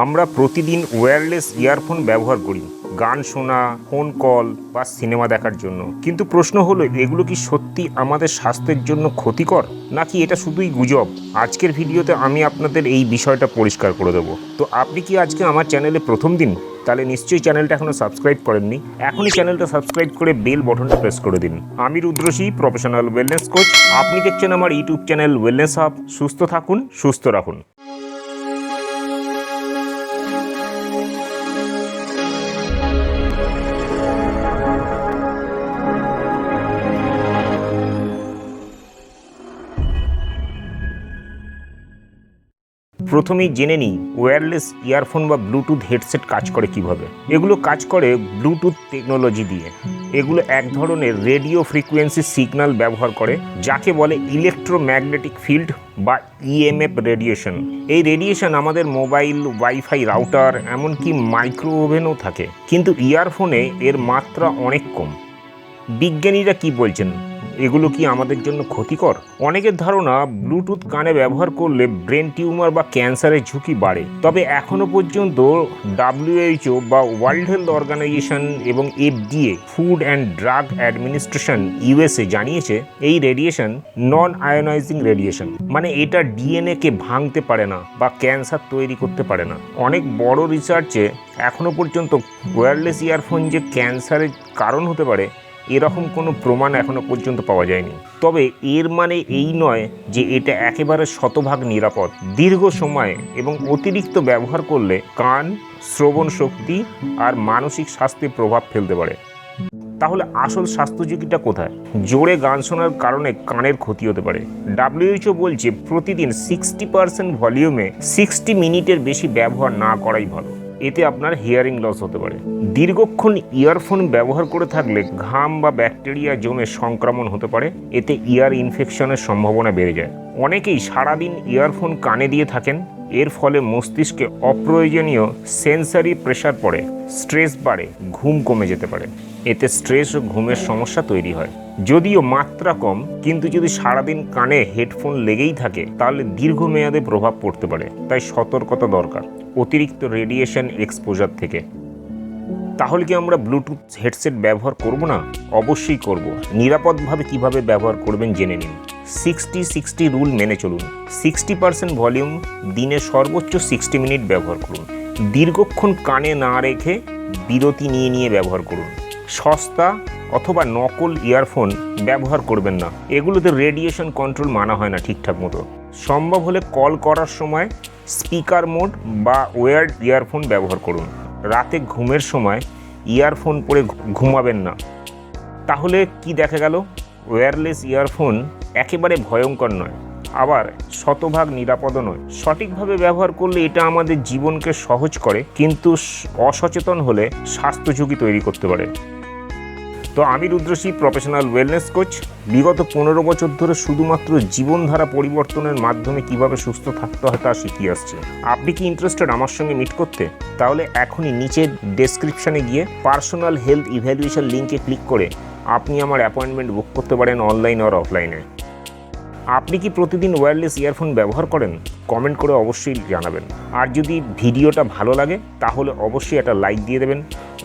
আমরা প্রতিদিন wireless earphone ব্যবহার করি, গান শোনা ফোন কল বা সিনেমা দেখার জন্য। কিন্তু প্রশ্ন হলো, এগুলো কি সত্যি আমাদের স্বাস্থ্যের জন্য ক্ষতিকর? নাকি এটা শুধুই গুজব? আজকের ভিডিওতে আমি আপনাদের এই বিষয়টা পরিষ্কার করে দেবো। তো আপনি কি আজকে আমার চ্যানেলে প্রথম দিন? তাহলে নিশ্চয়ই চ্যানেলটা এখনও সাবস্ক্রাইব করেননি। এখনই চ্যানেলটা সাবস্ক্রাইব করে বেল বটনটা প্রেস করে দিন। আমি রুদ্রশী প্রফেশনাল ওয়েলনেস কোচ আপনি দেখছেন আমার ইউটিউব চ্যানেল ওয়েলনেস হাব সুস্থ থাকুন, সুস্থ রাখুন। প্রথমেই জেনে নিই ওয়্যারলেস ইয়ারফোন বা ব্লুটুথ হেডসেট কাজ করে কীভাবে। এগুলো কাজ করে ব্লুটুথ টেকনোলজি দিয়ে। এগুলো এক ধরনের রেডিও ফ্রিকোয়েন্সি সিগন্যাল ব্যবহার করে, যাকে বলে ইলেকট্রোম্যাগনেটিক ফিল্ড বা ইএমএফ রেডিয়েশন এই রেডিয়েশন আমাদের মোবাইল ওয়াইফাই রাউটার এমনকি মাইক্রো ওভেনও থাকে। কিন্তু ইয়ারফোনে এর মাত্রা অনেক কম। বিজ্ঞানীরা কি বলছেন? এগুলো কি আমাদের জন্য ক্ষতিকর? অনেকের ধারণা ব্লুটুথ কানে ব্যবহার করলে ব্রেন টিউমার বা ক্যান্সারের ঝুঁকি বাড়ে। তবে এখনও পর্যন্ত ডাব্লিউএইচও বা ওয়ার্ল্ড হেলথ অর্গানাইজেশন এবং FDA, Food and Drug Administration, USA জানিয়েছে এই রেডিয়েশন নন আয়োনাইজিং রেডিয়েশন মানে এটা ডিএনএ কে ভাঙতে পারে না বা ক্যান্সার তৈরি করতে পারে না। অনেক বড় রিসার্চে এখনও পর্যন্ত ওয়্যারলেস ইয়ারফোন যে ক্যান্সারের কারণ হতে পারে এরকম কোনো প্রমাণ এখনও পর্যন্ত পাওয়া যায়নি। তবে এর মানে এই নয় যে এটা একেবারে শতভাগ নিরাপদ। দীর্ঘ সময় এবং অতিরিক্ত ব্যবহার করলে কান, শ্রবণ শক্তি আর মানসিক স্বাস্থ্যে প্রভাব ফেলতে পারে। তাহলে আসল স্বাস্থ্য ঝুঁকিটা কোথায়? জোরে গান শোনার কারণে কানের ক্ষতি হতে পারে। ডাব্লিউএইচও বলছে, প্রতিদিন সিক্সটি পার্সেন্ট ভলিউমে সিক্সটি মিনিটের বেশি ব্যবহার না করাই ভালো। এতে আপনার হিয়ারিং লস হতে পারে। দীর্ঘক্ষণ ইয়ারফোন ব্যবহার করে থাকলে ঘাম বা ব্যাকটেরিয়া জমে সংক্রমণ হতে পারে। এতে ইয়ার ইনফেকশনের সম্ভাবনা বেড়ে যায়। অনেকেই সারাদিন ইয়ারফোন কানে দিয়ে থাকেন। এর ফলে মস্তিষ্কে অপ্রয়োজনীয় সেন্সারি প্রেশার পড়ে স্ট্রেস বাড়ে, ঘুম কমে যেতে পারে। এতে স্ট্রেস ও ঘুমের সমস্যা তৈরি হয়। যদিও মাত্রা কম, কিন্তু যদি সারাদিন কানে হেডফোন লেগেই থাকে, তাহলে দীর্ঘমেয়াদে প্রভাব পড়তে পারে। তাই সতর্কতা দরকার। অতিরিক্ত রেডিয়েশন এক্সপোজার থেকে। তাহলে কি আমরা ব্লুটুথ হেডসেট ব্যবহার করব না? অবশ্যই করব। নিরাপদভাবে কীভাবে ব্যবহার করবেন জেনে নিন। সিক্সটি সিক্সটি রুল মেনে চলুন। সিক্সটি পার্সেন্ট ভলিউম দিনে সর্বোচ্চ সিক্সটি মিনিট ব্যবহার করুন। দীর্ঘক্ষণ কানে না রেখে বিরতি নিয়ে নিয়ে ব্যবহার করুন। সস্তা অথবা নকল ইয়ারফোন ব্যবহার করবেন না। এগুলোতে রেডিয়েশন কন্ট্রোল মানা হয় না ঠিকঠাক মতো। সম্ভব হলে কল করার সময় স্পিকার মোড বা ওয়ার্ড ইয়ারফোন ব্যবহার করুন। রাতে ঘুমের সময় ইয়ারফোন পরে ঘুমাবেন না। তাহলে কি দেখা গেল? ওয়্যারলেস ইয়ারফোন একেবারে ভয়ঙ্কর নয়, আবার শতভাগ নিরাপদও নয়। সঠিকভাবে ব্যবহার করলে এটা আমাদের জীবনকে সহজ করে, কিন্তু অসচেতন হলে স্বাস্থ্য ঝুঁকি তৈরি করতে পারে। তো আমি রুদ্রশী প্রফেশনাল ওয়েলনেস কোচ বিগত পনেরো বছর ধরে শুধুমাত্র জীবনধারা পরিবর্তনের মাধ্যমে কীভাবে সুস্থ থাকতে হয় তা শিখিয়ে আসছে। আপনি কি ইন্টারেস্টেড আমার সঙ্গে মিট করতে? তাহলে এখনই নিচের ডেসক্রিপশনে গিয়ে পার্সোনাল হেলথ ইভ্যালুয়েশন লিঙ্কে ক্লিক করে আপনি আমার অ্যাপয়েন্টমেন্ট বুক করতে পারেন অনলাইন আর অফলাইনে আপনি কি প্রতিদিন ওয়্যারলেস ইয়ারফোন ব্যবহার করেন? কমেন্ট করে অবশ্যই জানাবেন। আর যদি ভিডিওটা ভালো লাগে, তাহলে অবশ্যই একটা লাইক দিয়ে দেবেন,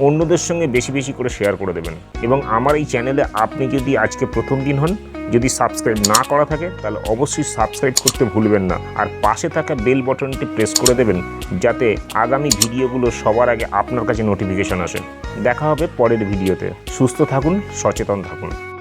অন্যদের সঙ্গে বেশি বেশি করে শেয়ার করে দেবেন। এবং আমার এই চ্যানেলে আপনি যদি আজকে প্রথম দিন হন, যদি সাবস্ক্রাইব না করা থাকে, তাহলে অবশ্যই সাবস্ক্রাইব করতে ভুলবেন না। আর পাশে থাকা বেল বটনটি প্রেস করে দেবেন, যাতে আগামী ভিডিওগুলো সবার আগে আপনার কাছে নোটিফিকেশন আসে। দেখা হবে পরের ভিডিওতে। সুস্থ থাকুন, সচেতন থাকুন।